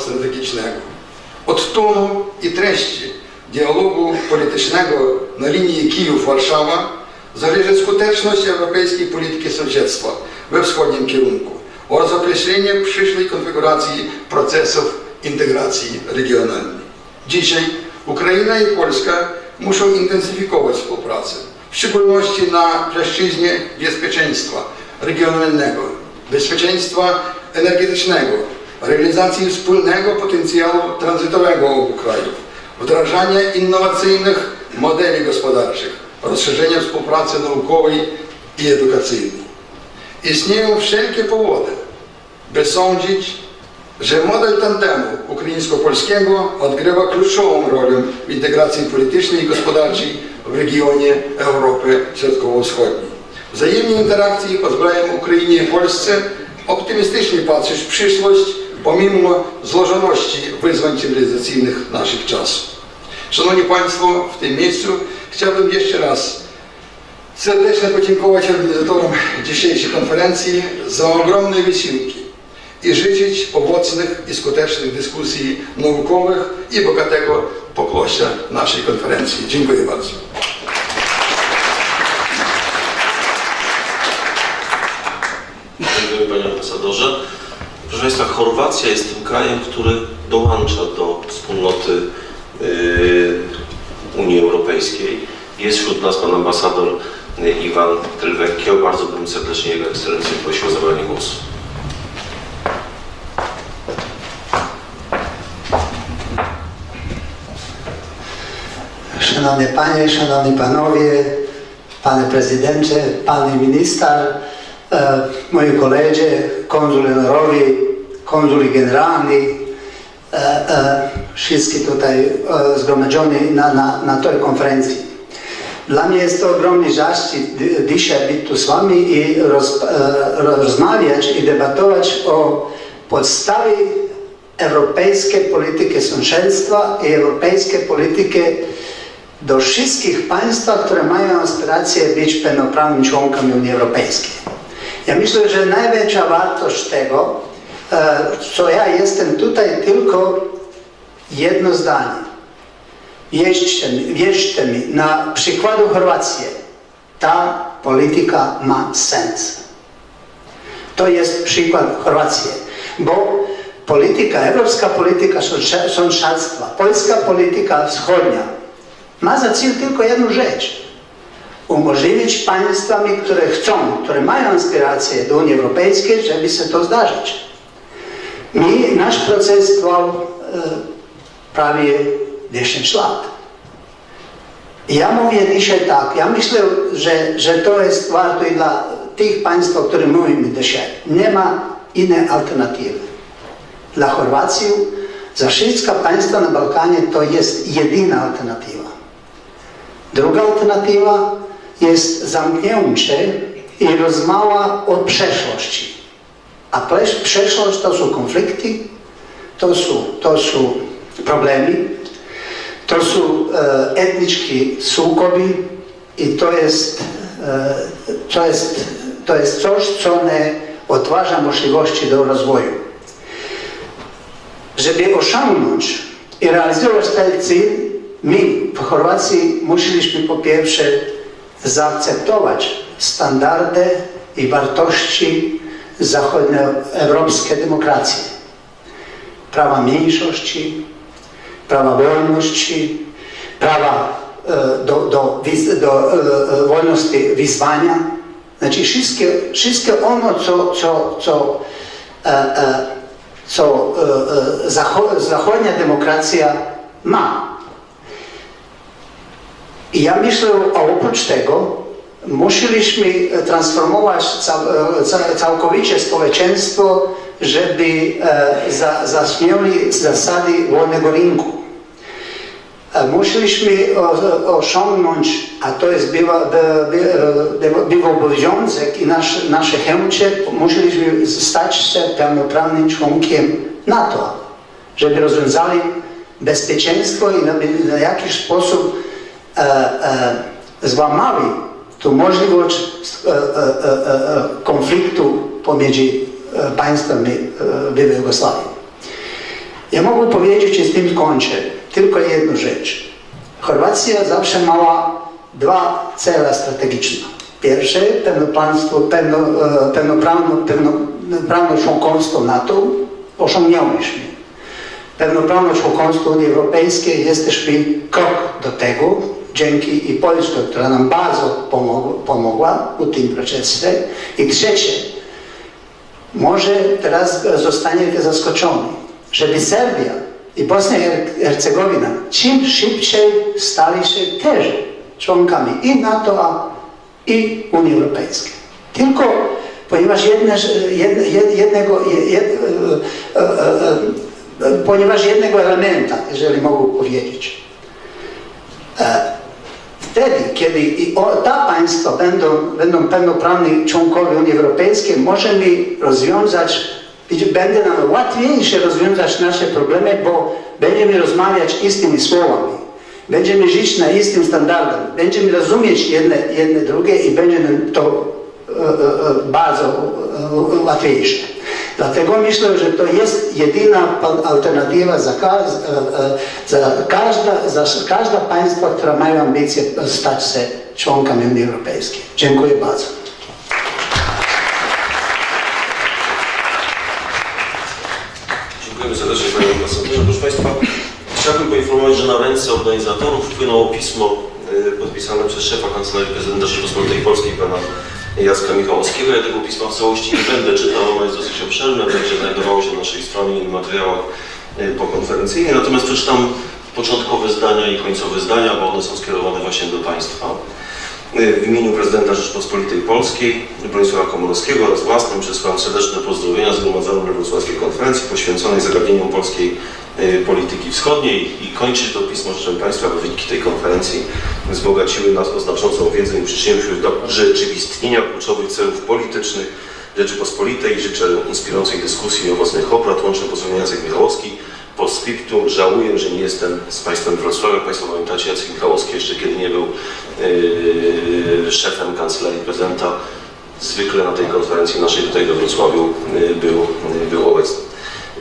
strategicznego. Od tonu i treści dialogu politycznego na linii Kijów-Warszawa zależy skuteczność europejskiej polityki sąsiedztwa we wschodnim kierunku oraz określenie przyszłej konfiguracji procesów integracji regionalnej. Dzisiaj Ukraina i Polska muszą intensyfikować współpracę, w szczególności na płaszczyźnie bezpieczeństwa regionalnego, bezpieczeństwa energetycznego, realizacji wspólnego potencjału tranzytowego obu krajów, wdrażania innowacyjnych modeli gospodarczych, rozszerzenia współpracy naukowej i edukacyjnej. Istnieją wszelkie powody, by sądzić, że model tandemu ukraińsko-polskiego odgrywa kluczową rolę w integracji politycznej i gospodarczej w regionie Europy Środkowo-Wschodniej. Wzajemne interakcje pozwalają Ukrainie i Polsce optymistycznie patrzeć w przyszłość, pomimo złożoności wyzwań cywilizacyjnych naszych czasów. Szanowni Państwo, w tym miejscu chciałbym jeszcze raz serdecznie podziękować organizatorom dzisiejszej konferencji za ogromne wysiłki i życzyć owocnych i skutecznych dyskusji naukowych i bogatego pokłosia naszej konferencji. Dziękuję bardzo. Dziękuję Panie Ambasadorze. Proszę Państwa, Chorwacja jest tym krajem, który dołącza do wspólnoty y, Unii Europejskiej. Jest wśród nas Pan Ambasador Iwan Tylwekio. Bardzo bym serdecznie Jego Ekscelencję prosił o zabranie głosu. Szanowne Panie, Szanowni Panowie, Panie Prezydencie, Panie Minister, e, moi koledzy, konzuli honorowi, konzuli generalni, e, e, wszyscy tutaj zgromadzeni na, na, na tej konferencji. Dla mnie jest to ogromny zaszczyt dzisiaj być tu z Wami i roz, rozmawiać i debatować o podstawie europejskiej polityki sąsiedztwa i europejskiej polityki do wszystkich państw, które mają aspiracje być pełnoprawnymi członkami Unii Europejskiej. Ja myślę, że największa wartość tego, e, co ja jestem tutaj tylko jedno zdanie. Wierzcie wierzcie mi, na przykładu Chorwacji ta polityka ma sens. To jest przykład Chorwacji, bo polityka, europejska polityka sąsiadztwa, polska polityka wschodnia ma za cel tylko jedną rzecz. Umożliwić państwami, które chcą, które mają aspiracje do Unii Europejskiej, żeby się to zdarzyć. Mi, nasz proces trwał e, prawie 10 lat. I ja mówię dzisiaj tak, ja myślę, że, że to jest warto i dla o których mówimy dzisiaj. Nie ma innej alternatywy. Dla Chorwacji, za wszystkie państwa na Bałkanie to jest jedyna alternatywa. Druga alternatywa jest zamknięcie i rozmowa o przeszłości. A przesz- przeszłość to są konflikty, to są, to są problemy, to są e, sukoby i to jest, e, to, jest, to jest coś, co nie otwarza możliwości do rozwoju. Żeby osiągnąć i realizować ten cel, my w Chorwacji musieliśmy po pierwsze zaakceptować standardy i wartości zachodnioeuropskiej demokracji. Prawa mniejszości, prawa wolności, prawa e, do, do, do e, e, wolności wyznania. Znaczy wszystkie, wszystkie ono, co, co, co, co zacho- zachodnia demokracja ma. I ja myślę, a oprócz tego musieliśmy transformować cał, ca- całkowicie społeczeństwo, żeby e, za, zaśmieli zasady wolnego rynku. E, Musieliśmy osiągnąć, a to jest bywa, obowiązek i nasz, nasze chęcie, musieliśmy stać się pełnoprawnym członkiem NATO, żeby rozwiązali bezpieczeństwo i na, na jakiś sposób e, e, złamali tu możliwość e, e, e, e, konfliktu pomiędzy e, państwami byłej Jugosławii. Ja mogę powiedzieć i z tym kończę tylko jedną rzecz. Chorwacja zawsze miała dwa cele strategiczne. Pierwsze, pełnoprawstwo, pełno, e, pełnoprawno, pełnoprawne członkostwo NATO osiągnęłyśmy. Pełnoprawne członkostwo Unii Europejskiej jesteśmy krok do tego, dzięki i Polsce, która nam bardzo pomogła, w tym procesie. I trzecie, może teraz zostaniecie zaskoczeni, żeby Serbia i Bosnia i Hercegowina czym szybciej stali się też członkami i NATO, i Unii Europejskiej. Tylko ponieważ jedne, jed, jed, jednego, jed, e, e, e, e, ponieważ jednego elementa, jeżeli mogę powiedzieć. E, Wtedy, kiedy i o, ta państwa będą, będą pełnoprawni członkowie Unii Europejskiej, możemy rozwiązać, będzie nam łatwiejsze rozwiązać nasze problemy, bo będziemy rozmawiać istnymi słowami. Będziemy żyć na istnym standardem. Będziemy rozumieć jedne, jedne drugie i będzie nam to e, e, e, bardzo e, łatwiejsze. Dlatego myślę, że to jest jedyna alternatywa za, e, e, za, każda, za każda państwa, która mają ambicje stać się członkami Unii Europejskiej. Dziękuję bardzo. Dziękujemy serdecznie Panie Ambasadorze. Proszę Państwa, chciałbym poinformować, że na ręce organizatorów wpłynęło pismo podpisane przez szefa Kancelarii Prezydenta Rzeczypospolitej Polskiej, Pana Jacka Michałowskiego. Ja tego pisma w całości nie będę czytał, ono jest dosyć obszerne, będzie znajdowało się na naszej stronie i materiałach y, pokonferencyjnych. Natomiast przeczytam początkowe zdania i końcowe zdania, bo one są skierowane właśnie do Państwa. W imieniu prezydenta Rzeczypospolitej Polskiej Bronisława Komorowskiego oraz własnym przesłam serdeczne pozdrowienia zgromadzonym na Wrocławskiej Konferencji poświęconej zagadnieniom polskiej y, polityki wschodniej i kończyć to pismo życzę Państwa, by wyniki tej konferencji wzbogaciły nas o znaczącą wiedzę i przyczyniły się do rzeczywistnienia kluczowych celów politycznych Rzeczypospolitej. Życzę inspirującej dyskusji i owocnych obrad. Łączę pozdrowienia Jacek Michałowski. Po żałuję, że nie jestem z Państwem w Wrocławiu. Państwo pamiętacie, Jacek Michałowski jeszcze kiedy nie był yy, szefem Kancelarii Prezydenta, zwykle na tej konferencji naszej tutaj we Wrocławiu yy, był, yy, był obecny.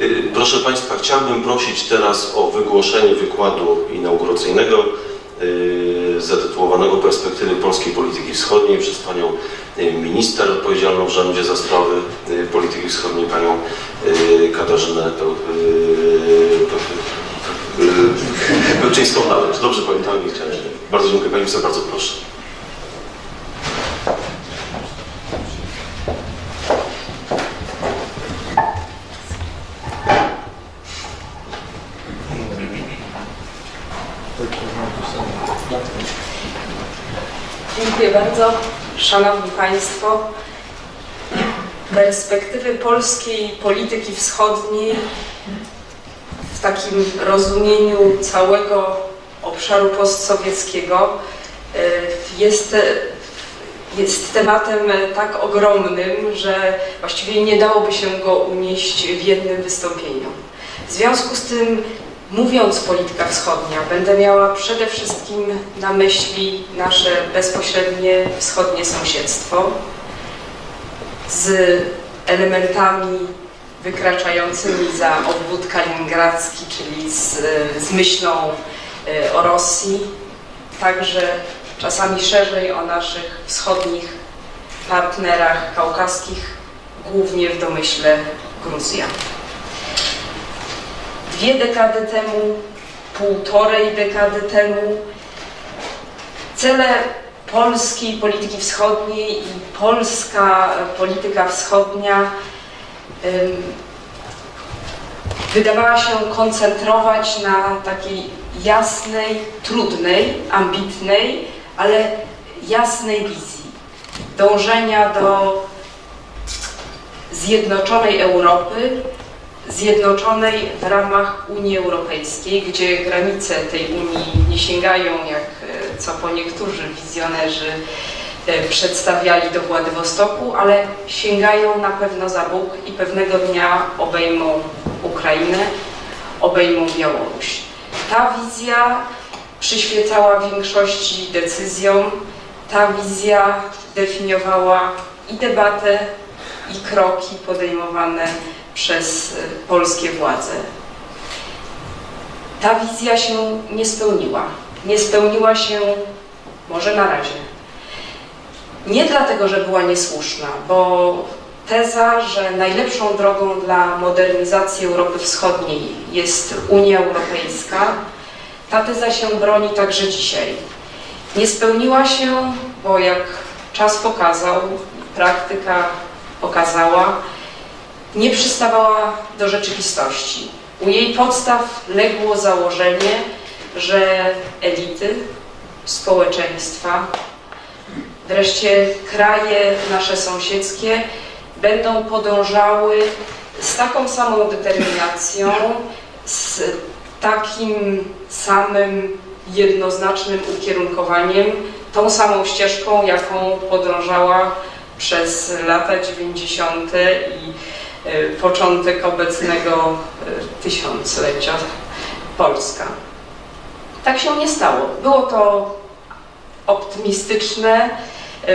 Yy, Proszę Państwa, chciałbym prosić teraz o wygłoszenie wykładu inauguracyjnego yy, zatytułowanego Perspektywy polskiej polityki wschodniej przez Panią yy, minister odpowiedzialną w rządzie za sprawy polityki wschodniej, Panią Katarzynę yy, Pełczyńską-Nałęcz. Dobrze pamiętam, źle. Bardzo dziękuję Pani minister, bardzo proszę. Dziękuję bardzo. Szanowni Państwo, perspektywy polskiej polityki wschodniej takim rozumieniu całego obszaru postsowieckiego y, jest, jest tematem tak ogromnym, że właściwie nie dałoby się go unieść w jednym wystąpieniu. W związku z tym Mówiąc polityka wschodnia, będę miała przede wszystkim na myśli nasze bezpośrednie wschodnie sąsiedztwo z elementami wykraczającymi za obwód kaliningradzki, czyli z, z myślą e, o Rosji, także czasami szerzej o naszych wschodnich partnerach kaukaskich, głównie w domyśle Gruzja dwie dekady temu, półtorej dekady temu. Cele polskiej polityki wschodniej i polska polityka wschodnia wydawała się koncentrować na takiej jasnej, trudnej, ambitnej, ale jasnej wizji. Dążenia do zjednoczonej Europy, zjednoczonej w ramach Unii Europejskiej, gdzie granice tej Unii nie sięgają, jak e, co po niektórzy wizjonerzy przedstawiali do Władywostoku, ale sięgają na pewno za Bóg i pewnego dnia obejmą Ukrainę, obejmą Białoruś. Ta wizja przyświecała większości decyzjom, ta wizja definiowała i debatę, i kroki podejmowane przez e, polskie władze. Ta wizja się nie spełniła. Nie spełniła się może na razie. Nie dlatego, że była niesłuszna, bo teza, że najlepszą drogą dla modernizacji Europy Wschodniej jest Unia Europejska, ta teza się broni także dzisiaj. Nie spełniła się, bo jak czas pokazał, praktyka pokazała, nie przystawała do rzeczywistości. U jej podstaw legło założenie, że elity, społeczeństwa, wreszcie kraje nasze sąsiedzkie będą podążały z taką samą determinacją, z takim samym jednoznacznym ukierunkowaniem, tą samą ścieżką, jaką podążała przez lata 90. i e, początek obecnego e, tysiąclecia Polska. Tak się nie stało. Było to optymistyczne,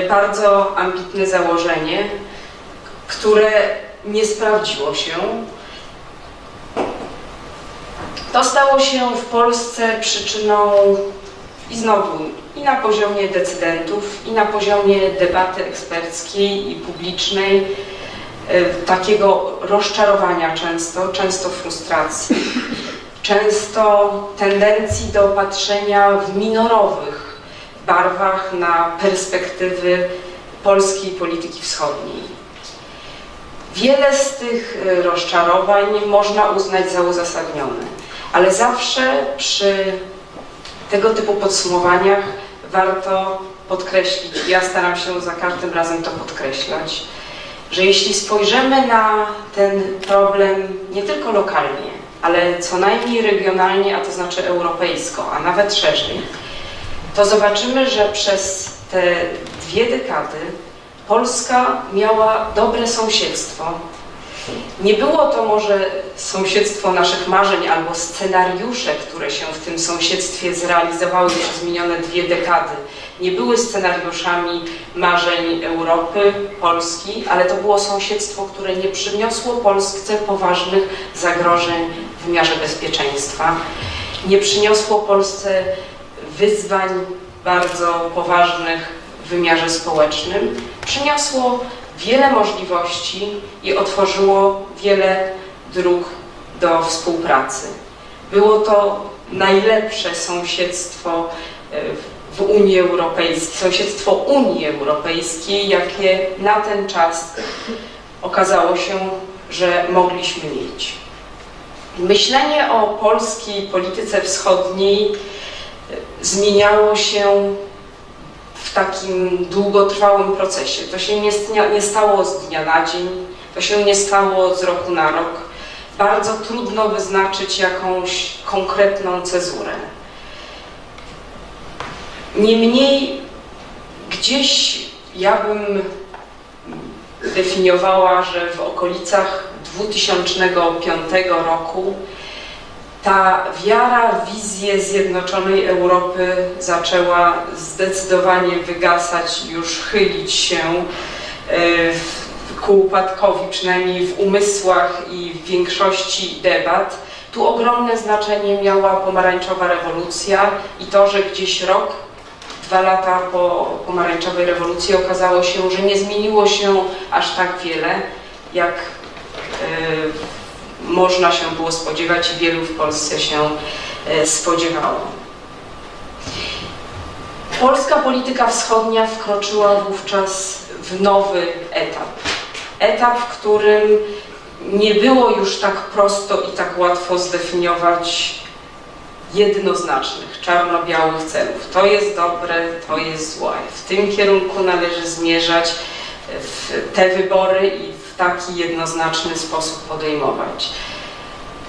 bardzo ambitne założenie, które nie sprawdziło się. To stało się w Polsce przyczyną i znowu i na poziomie decydentów, i na poziomie debaty eksperckiej i publicznej, e, takiego rozczarowania często, często frustracji, często tendencji do patrzenia w minorowych barwach na perspektywy polskiej polityki wschodniej. Wiele z tych e, rozczarowań można uznać za uzasadnione, ale zawsze przy tego typu podsumowaniach warto podkreślić, ja staram się za każdym razem to podkreślać, że jeśli spojrzymy na ten problem nie tylko lokalnie, ale co najmniej regionalnie, a to znaczy europejsko, a nawet szerzej, to zobaczymy, że przez te dwie dekady Polska miała dobre sąsiedztwo. Nie było to może sąsiedztwo naszych marzeń albo scenariusze, które się w tym sąsiedztwie zrealizowały przez minione dwie dekady. Nie były scenariuszami marzeń Europy, Polski, ale to było sąsiedztwo, które nie przyniosło Polsce poważnych zagrożeń w wymiarze bezpieczeństwa. Nie przyniosło Polsce wyzwań bardzo poważnych w wymiarze społecznym. Przyniosło wiele możliwości i otworzyło wiele dróg do współpracy. Było to najlepsze sąsiedztwo e, w Unii Europejskiej, sąsiedztwo Unii Europejskiej, jakie na ten czas okazało się, że mogliśmy mieć. Myślenie o polskiej polityce wschodniej zmieniało się w takim długotrwałym procesie. To się nie, nie stało z dnia na dzień, to się nie stało z roku na rok. Bardzo trudno wyznaczyć jakąś konkretną cezurę. Niemniej gdzieś ja bym definiowała, że w okolicach 2005 roku ta wiara w wizję zjednoczonej Europy zaczęła zdecydowanie wygasać, już chylić się e, ku upadkowi, przynajmniej w umysłach i w większości debat. Tu ogromne znaczenie miała pomarańczowa rewolucja i to, że gdzieś rok, dwa lata po pomarańczowej rewolucji okazało się, że nie zmieniło się aż tak wiele, jak e, można się było spodziewać i wielu w Polsce się e, spodziewało. Polska polityka wschodnia wkroczyła wówczas w nowy etap. Etap, w którym nie było już tak prosto i tak łatwo zdefiniować jednoznacznych, czarno-białych celów. To jest dobre, to jest złe. W tym kierunku należy zmierzać w te wybory i w taki jednoznaczny sposób podejmować.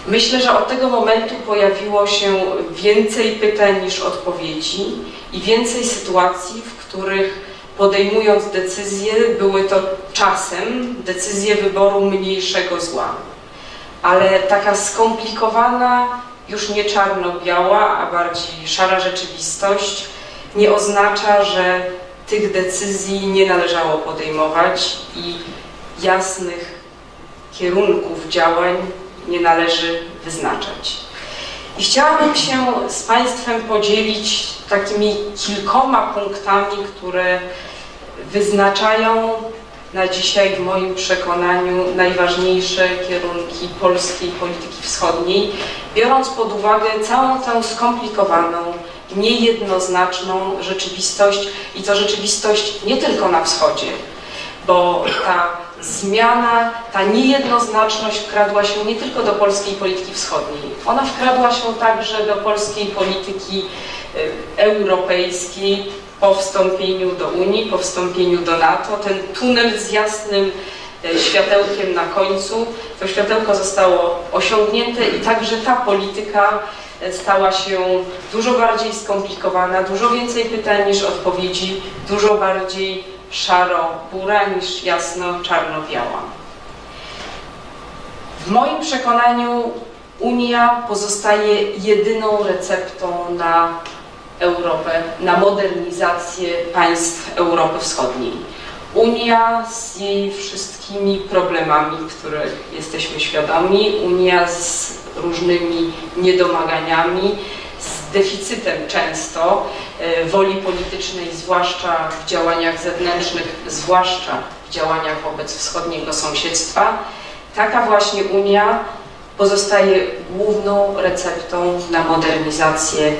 Myślę, że od tego momentu pojawiło się więcej pytań niż odpowiedzi i więcej sytuacji, w których podejmując decyzje, były to czasem decyzje wyboru mniejszego zła. Ale taka skomplikowana, już nie czarno-biała, a bardziej szara rzeczywistość nie oznacza, że tych decyzji nie należało podejmować i jasnych kierunków działań nie należy wyznaczać. I chciałabym się z Państwem podzielić takimi kilkoma punktami, które wyznaczają na dzisiaj w moim przekonaniu najważniejsze kierunki polskiej polityki wschodniej, biorąc pod uwagę całą tę skomplikowaną, niejednoznaczną rzeczywistość i to rzeczywistość nie tylko na wschodzie, bo ta zmiana, ta niejednoznaczność wkradła się nie tylko do polskiej polityki wschodniej, ona wkradła się także do polskiej polityki y, europejskiej po wstąpieniu do Unii, po wstąpieniu do NATO. Ten tunel z jasnym y, światełkiem na końcu, to światełko zostało osiągnięte i także ta polityka y, stała się dużo bardziej skomplikowana, dużo więcej pytań niż odpowiedzi, dużo bardziej szaro-bura niż jasno-czarno-biała. W moim przekonaniu Unia pozostaje jedyną receptą na Europę, na modernizację państw Europy Wschodniej. Unia z jej wszystkimi problemami, których jesteśmy świadomi, Unia z różnymi niedomaganiami, deficytem często e, woli politycznej, zwłaszcza w działaniach zewnętrznych, zwłaszcza w działaniach wobec wschodniego sąsiedztwa. Taka właśnie Unia pozostaje główną receptą na modernizację